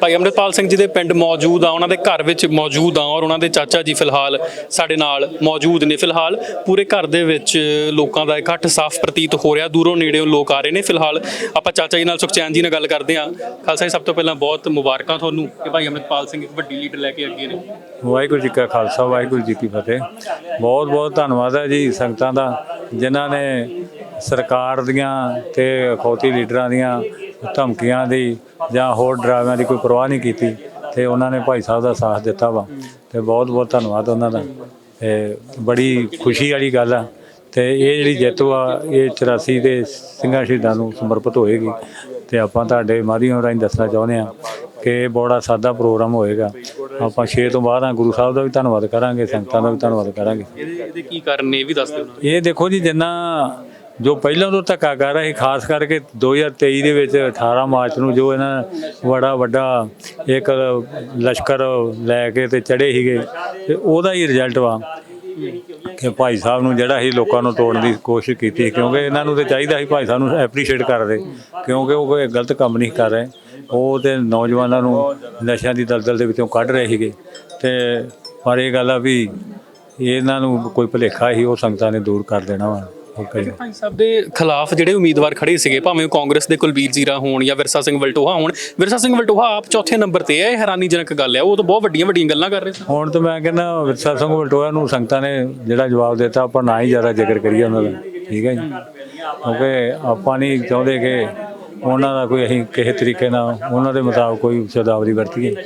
ਭਾਈ ਅੰਮ੍ਰਿਤਪਾਲ ਸਿੰਘ ਜੀ ਦੇ ਪਿੰਡ ਮੌਜੂਦ ਆ, ਉਹਨਾਂ ਦੇ ਘਰ ਵਿੱਚ ਮੌਜੂਦ ਆ ਔਰ ਉਹਨਾਂ ਦੇ ਚਾਚਾ ਜੀ ਫਿਲਹਾਲ ਸਾਡੇ ਨਾਲ ਮੌਜੂਦ ਨੇ। ਫਿਲਹਾਲ ਪੂਰੇ ਘਰ ਦੇ ਵਿੱਚ ਲੋਕਾਂ ਦਾ ਇਕੱਠ ਸਾਫ਼ ਪ੍ਰਤੀਤ ਹੋ ਰਿਹਾ, ਦੂਰੋਂ ਨੇੜਿਓਂ ਲੋਕ ਆ ਰਹੇ ਨੇ। ਫਿਲਹਾਲ ਆਪਾਂ ਚਾਚਾ ਜੀ ਨਾਲ ਸੁਖਚੈਨ ਜੀ ਨਾਲ ਗੱਲ ਕਰਦੇ ਹਾਂ। ਖਾਲਸਾ ਜੀ, ਸਭ ਤੋਂ ਪਹਿਲਾਂ ਬਹੁਤ ਮੁਬਾਰਕਾਂ ਤੁਹਾਨੂੰ ਕਿ ਭਾਈ ਅੰਮ੍ਰਿਤਪਾਲ ਸਿੰਘ ਇੱਕ ਵੱਡੀ ਲੀਡ ਲੈ ਕੇ ਅੱਗੇ ਨੇ। ਵਾਹਿਗੁਰੂ ਜੀ ਕਾ ਖਾਲਸਾ, ਵਾਹਿਗੁਰੂ ਜੀ ਕੀ ਫਤਿਹ। ਬਹੁਤ ਬਹੁਤ ਧੰਨਵਾਦ ਹੈ ਜੀ ਸੰਗਤਾਂ ਦਾ, ਜਿਨ੍ਹਾਂ ਨੇ ਸਰਕਾਰ ਦੀਆਂ ਤੇ ਅਖੌਤੀ ਲੀਡਰਾਂ ਦੀਆਂ ਧਮਕੀਆਂ ਦੀ ਜਾਂ ਹੋਰ ਡਰਾਵਿਆਂ ਦੀ ਕੋਈ ਪਰਵਾਹ ਨਹੀਂ ਕੀਤੀ ਤੇ ਉਹਨਾਂ ਨੇ ਭਾਈ ਸਾਹਿਬ ਦਾ ਸਾਥ ਦਿੱਤਾ ਵਾ ਤੇ ਬਹੁਤ ਬਹੁਤ ਧੰਨਵਾਦ ਉਹਨਾਂ ਦਾ ਤੇ ਬੜੀ ਖੁਸ਼ੀ ਵਾਲੀ ਗੱਲ ਆ ਤੇ ਇਹ ਜਿਹੜੀ ਜਿੱਤ ਆ ਇਹ 84 ਦੇ ਸਿੰਘਾਂ ਸ਼ਹੀਦਾਂ ਨੂੰ ਸਮਰਪਿਤ ਹੋਏਗੀ ਤੇ ਆਪਾਂ ਤੁਹਾਡੇ ਮਾਧਿਅਮ ਰਾਹੀਂ ਦੱਸਣਾ ਚਾਹੁੰਦੇ ਆ ਕਿ ਇਹ ਬੜਾ ਸਾਦਾ ਪ੍ਰੋਗਰਾਮ ਹੋਏਗਾ। ਆਪਾਂ 6 ਤੋਂ ਬਾਅਦ ਆ ਗੁਰੂ ਸਾਹਿਬ ਦਾ ਵੀ ਧੰਨਵਾਦ ਕਰਾਂਗੇ ਸੰਗਤਾਂ ਦਾ ਵੀ ਧੰਨਵਾਦ ਕਰਾਂਗੇ। ਇਹਦੇ ਕੀ ਕਾਰਨ ਇਹ ਵੀ ਦੱਸ ਦਿਓ ਇਹ ਦੇਖੋ ਜੀ ਜਿੰਨਾ ਜੋ ਪਹਿਲਾਂ ਤੋਂ ਧੱਕਾ ਕਰ ਰਿਹਾ ਸੀ, ਖਾਸ ਕਰਕੇ 2023 ਦੇ ਵਿੱਚ 18 ਮਾਰਚ ਨੂੰ ਜੋ ਇਹਨਾਂ ਬੜਾ ਵੱਡਾ ਇੱਕ ਲਸ਼ਕਰ ਲੈ ਕੇ ਤੇ ਚੜੇ ਸੀਗੇ, ਤੇ ਉਹਦਾ ਹੀ ਰਿਜ਼ਲਟ ਵਾ। ਕਿ ਭਾਈ ਸਾਹਿਬ ਨੂੰ ਜਿਹੜਾ ਹੀ ਲੋਕਾਂ ਨੂੰ ਤੋੜਨ ਦੀ ਕੋਸ਼ਿਸ਼ ਕੀਤੀ, ਕਿਉਂਕਿ ਇਹਨਾਂ ਨੂੰ ਤੇ ਚਾਹੀਦਾ ਸੀ ਭਾਈ ਸਾਹਿਬ ਨੂੰ ਐਪਰੀਸ਼ੀਏਟ ਕਰਦੇ, ਕਿਉਂਕਿ ਉਹ ਕੋਈ ਗਲਤ ਕੰਮ ਨਹੀਂ ਕਰ ਰਹੇ। ਉਹ ਤੇ ਨੌਜਵਾਨਾਂ ਨੂੰ ਨਸ਼ਿਆਂ ਦੀ ਦਲਦਲ ਦੇ ਵਿੱਚੋਂ ਕੱਢ ਰਹੇ ਸੀਗੇ। ਤੇ ਪਰ ਇਹ ਗੱਲ ਆ ਵੀ ਇਹਨਾਂ ਨੂੰ ਕੋਈ ਭੁਲੇਖਾ ਹੀ ਉਹ ਸੰਗਤਾਂ ਨੇ ਦੂਰ ਕਰ ਦੇਣਾ ਵਾ। ਉਹ ਕਹੀ ਭਾਈ ਸਾਹਿਬ ਦੇ ਖਿਲਾਫ ਜਿਹੜੇ ਉਮੀਦਵਾਰ ਖੜੇ ਸੀਗੇ ਭਾਵੇਂ ਉਹ ਕਾਂਗਰਸ ਦੇ ਕੁਲਬੀਰ ਜ਼ੀਰਾ ਹੋਣ ਜਾਂ ਵਿਰਸਾ ਸਿੰਘ ਵਲਟੋਹਾ ਹੋਣ ਵਿਰਸਾ ਸਿੰਘ ਵਲਟੋਹਾ ਆਪ ਚੌਥੇ ਨੰਬਰ ਤੇ ਹੈ ਇਹ ਹੈਰਾਨੀਜਨਕ ਗੱਲ ਹੈ। ਉਹ ਤਾਂ ਬਹੁਤ ਵੱਡੀਆਂ ਵੱਡੀਆਂ ਗੱਲਾਂ ਕਰ ਰਹੇ ਸਨ ਹੁਣ ਤਾਂ ਮੈਂ ਕਹਿੰਦਾ ਵਿਰਸਾ ਸਿੰਘ ਬਲਟੋਆ ਨੂੰ ਸੰਗਤਾਂ ਨੇ ਜਿਹੜਾ ਜਵਾਬ ਦਿੱਤਾ ਆਪਾਂ ਨਾ ਹੀ ਜ਼ਿਆਦਾ ਜ਼ਿਕਰ ਕਰੀਏ ਉਹਨਾਂ ਦਾ। ਠੀਕ ਹੈ ਜੀ। ਕਿਉਂਕਿ ਆਪਾਂ ਨਹੀਂ ਚਾਹੁੰਦੇ ਕਿ ਉਹਨਾਂ ਦਾ ਕੋਈ ਅਸੀਂ ਕਿਸੇ ਤਰੀਕੇ ਨਾਲ ਉਹਨਾਂ ਦੇ ਮੁਤਾਬਕ ਕੋਈ ਸ਼ਬਦਾਵਲੀ ਵਰਤੀਏ।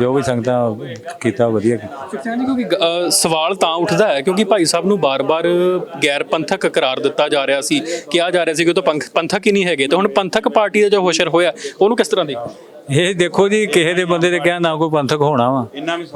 ਜੋ ਵੀ ਸੰਗਤਾਂ ਕੀਤਾ ਵਧੀਆ ਕੀਤਾ। ਸੁਖਚੈਨ ਜੀ, ਕਿਉਂਕਿ ਸਵਾਲ ਤਾਂ ਉੱਠਦਾ ਹੈ, ਕਿਉਂਕਿ ਭਾਈ ਸਾਹਿਬ ਨੂੰ ਬਾਰ-ਬਾਰ ਗੈਰ ਪੰਥਕ ਕਰਾਰ ਦਿੱਤਾ ਜਾ ਰਿਹਾ ਸੀ, ਕਿਹਾ ਜਾ ਰਿਹਾ ਸੀ ਕਿ ਉਹ ਤਾਂ ਪੰਥ- ਪੰਥਕ ਹੀ ਨਹੀਂ ਹੈਗੇ। ਤੇ ਹੁਣ ਪੰਥਕ ਪਾਰਟੀ ਦਾ ਜੋ ਹੋਸ਼ਰ ਹੋਇਆ, ਉਹਨੂੰ ਕਿਸ ਤਰ੍ਹਾਂ ਦੇਖੋ ਇਹ ਦੇਖੋ ਜੀ ਕਿਸੇ ਦੇ ਬੰਦੇ ਦੇ ਕਿਹਾ ਨਾ ਕੋਈ ਪੰਥਕ ਹੋਣਾ ਵਾ।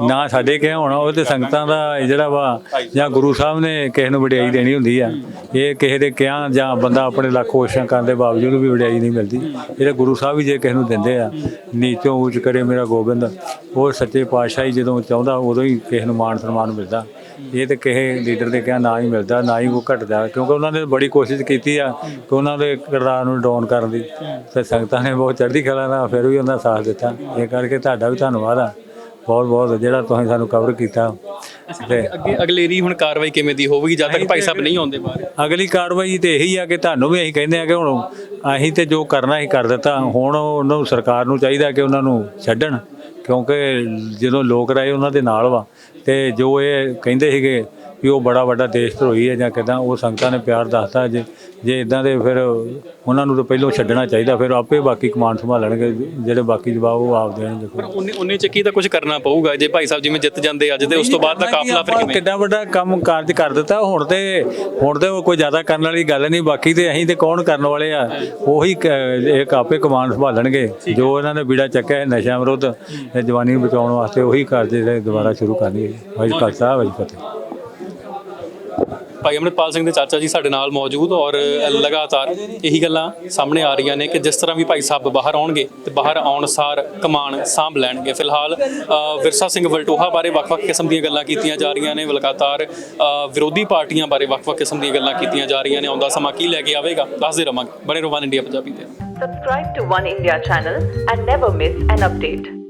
ਨਾ ਸਾਡੇ ਕਿਹਾ ਹੋਣਾ ਉਹ ਤੇ ਸੰਗਤਾਂ ਦਾ ਜਿਹੜਾ ਵਾ ਜਾਂ ਗੁਰੂ ਸਾਹਿਬ ਨੇ ਕਿਸੇ ਨੂੰ ਵਡਿਆਈ ਦੇਣੀ ਹੁੰਦੀ ਆ ਇਹ ਕਿਸੇ ਦੇ ਕਿਹਾ ਜਾਂ ਬੰਦਾ ਆਪਣੇ ਲੱਖ ਕੋਸ਼ਿਸ਼ਾਂ ਕਰਨ ਦੇ ਬਾਵਜੂਦ ਵੀ ਵਡਿਆਈ ਨਹੀਂ ਮਿਲਦੀ। ਇਹਦੇ ਗੁਰੂ ਸਾਹਿਬ ਵੀ ਜੇ ਕਿਸੇ ਨੂੰ ਦਿੰਦੇ ਆ ਨੀਚੋਂ ਉੱਚ ਕਰੇ ਮੇਰਾ ਗੋਬਿੰਦ ਉਹ ਸੱਚੇ ਪਾਤਸ਼ਾਹ ਹੀ ਜਦੋਂ ਚਾਹੁੰਦਾ ਉਦੋਂ ਹੀ ਕਿਸੇ ਨੂੰ ਮਾਣ ਸਨਮਾਨ ਮਿਲਦਾ। ਇਹ ਤੇ ਕਿਸੇ ਲੀਡਰ ਦੇ ਕਿਹਾ ਨਾ ਹੀ ਮਿਲਦਾ ਨਾ ਹੀ ਉਹ ਘਟਦਾ ਕਿਉਂਕਿ ਉਹਨਾਂ ਨੇ ਬੜੀ ਕੋਸ਼ਿਸ਼ ਕੀਤੀ ਆ ਕਿ ਉਹਨਾਂ ਦੇ ਕਿਰਦਾਰ ਨੂੰ ਡਾਊਨ ਕਰਨ ਦੀ। ਤੇ ਸੰਗਤਾਂ ਨੇ ਬਹੁਤ ਚੜ੍ਹਦੀ ਕਲਾ ਨਾਲ ਫਿਰ ਵੀ ਉਹਨਾਂ ਦਾ ਸਾਥ ਦਿੱਤਾ। ਇਹ ਕਰਕੇ ਤੁਹਾਡਾ ਵੀ ਧੰਨਵਾਦ ਆ। ਬਹੁਤ ਬਹੁਤ ਜਿਹੜਾ ਤੁਸੀਂ ਸਾਨੂੰ ਕਵਰ ਕੀਤਾ। ਤੇ ਅੱਗੇ ਅਗਲੇਰੀ ਹੁਣ ਕਾਰਵਾਈ ਕਿਵੇਂ ਦੀ ਹੋਵੇਗੀ? ਜਦ ਤੱਕ ਭਾਈ ਸਾਹਿਬ ਨਹੀਂ ਆਉਂਦੇ ਬਾਹਰ। ਅਗਲੀ ਕਾਰਵਾਈ ਤੇ ਇਹੀ ਆ ਕਿ ਤੁਹਾਨੂੰ ਵੀ ਅਸੀਂ ਕਹਿੰਦੇ ਆ ਕਿ ਹੁਣ ਅਸੀਂ ਤੇ ਜੋ ਕਰਨਾ ਹੀ ਕਰ ਦਿੱਤਾ ਹੁਣ ਉਹਨਾਂ ਨੂੰ ਸਰਕਾਰ ਨੂੰ ਚਾਹੀਦਾ ਕਿ ਉਹਨਾਂ ਨੂੰ ਛੱਡਣ। ਕਿਉਂਕਿ ਜਦੋਂ ਲੋਕ ਰਾਏ ਉਹਨਾਂ ਦੇ ਨਾਲ ਵਾ ਤੇ ਜੋ ਇਹ ਕਹਿੰਦੇ ਸੀਗੇ ਵੀ ਉਹ ਬੜਾ ਵੱਡਾ ਦੇਸ਼ ਧਰੋਹੀ ਹੈ ਜਾਂ ਕਿਦਾਂ ਉਹ ਸੰਗਤਾਂ ਨੇ ਪਿਆਰ ਦੱਸਤਾ ਜੇ ਜੇ ਇਦਾਂ ਦੇ ਫਿਰ ਉਹਨਾਂ ਨੂੰ ਤਾਂ ਪਹਿਲਾਂ ਛੱਡਣਾ ਚਾਹੀਦਾ ਫਿਰ ਆਪੇ ਬਾਕੀ ਕਮਾਂਡ ਸੰਭਾਲਣਗੇ ਜਿਹੜੇ ਬਾਕੀ ਜਵਾਬ ਉਹ ਆਪ ਦੇਣਗੇ। ਪਰ ਉਹਨੇ ਉਹਨੇ ਚੱਕੀ ਤਾਂ ਕੁਝ ਕਰਨਾ ਪਊਗਾ? ਜੇ ਭਾਈ ਸਾਹਿਬ ਜਿਵੇਂ ਜਿੱਤ ਜਾਂਦੇ ਅੱਜ ਤੇ ਉਸ ਤੋਂ ਬਾਅਦ ਦਾ ਕਾਫਲਾ ਫਿਰ ਕਿਵੇਂ? ਕਿੱਡਾ ਵੱਡਾ ਕੰਮ ਕਾਰਜ ਕਰ ਦਿੱਤਾ ਹੁਣ ਤੇ ਹੁਣ ਤੇ ਉਹ ਕੋਈ ਜ਼ਿਆਦਾ ਕਰਨ ਵਾਲੀ ਗੱਲ ਨਹੀਂ ਬਾਕੀ ਤੇ ਅਸੀਂ ਤੇ ਕੌਣ ਕਰਨ ਵਾਲੇ ਆ? ਉਹੀ ਇੱਕ ਆਪੇ ਕਮਾਂਡ ਸੰਭਾਲਣਗੇ ਜੋ ਇਹਨਾਂ ਨੇ ਬੀੜਾ ਚੱਕਿਆ ਹੈ ਨਸ਼ਾ ਵਿਰੁੱਧ ਜਵਾਨੀ ਬਚਾਉਣ ਵਾਸਤੇ ਉਹੀ ਕਾਰਜ ਜਿਹੜੇ ਦੁਬਾਰਾ ਸ਼ੁਰੂ ਕਰਨਗੇ। ਵਾਹਿਗੁਰੂ ਕਾ ਖਾਲਸਾ ਵਾਹਿਗੁਰੂ ਜੀ ਕੀ ਫਤਿਹ। ਭਾਈ ਅਮਰਿਤਪਾਲ ਸਿੰਘ ਦੇ ਚਾਚਾ ਜੀ ਸਾਡੇ ਨਾਲ ਮੌਜੂਦ ਔਰ ਲਗਾਤਾਰ ਇਹੀ ਗੱਲਾਂ ਸਾਹਮਣੇ ਆ ਰਹੀਆਂ ਨੇ ਕਿ ਜਿਸ ਤਰ੍ਹਾਂ ਵੀ ਭਾਈ ਸਾਹਿਬ ਬਾਹਰ ਆਉਣਗੇ ਤੇ ਬਾਹਰ ਆਉਣ ਸਾਰ ਕਮਾਨ ਸਾਂਭ ਲੈਣਗੇ। ਫਿਲਹਾਲ ਵਿਰਸਾ ਸਿੰਘ ਵਲਟੋਹਾ ਬਾਰੇ ਵੱਖ-ਵੱਖ ਕਿਸਮ ਦੀਆਂ ਗੱਲਾਂ ਕੀਤੀਆਂ ਜਾ ਰਹੀਆਂ ਨੇ, ਲਗਾਤਾਰ ਵਿਰੋਧੀ ਪਾਰਟੀਆਂ ਬਾਰੇ ਵੱਖ-ਵੱਖ ਕਿਸਮ ਦੀਆਂ ਗੱਲਾਂ ਕੀਤੀਆਂ ਜਾ ਰਹੀਆਂ ਨੇ। ਆਉਂਦਾ ਸਮਾਂ ਕੀ ਲੈ ਕੇ ਆਵੇਗਾ? ਦੱਸਦੇ ਰਵਾਂਗੇ। ਬਣੇ ਰਵਾਨ ਇੰਡੀਆ ਪੰਜਾਬੀ ਤੇ। Subscribe to One India channel and never miss an update.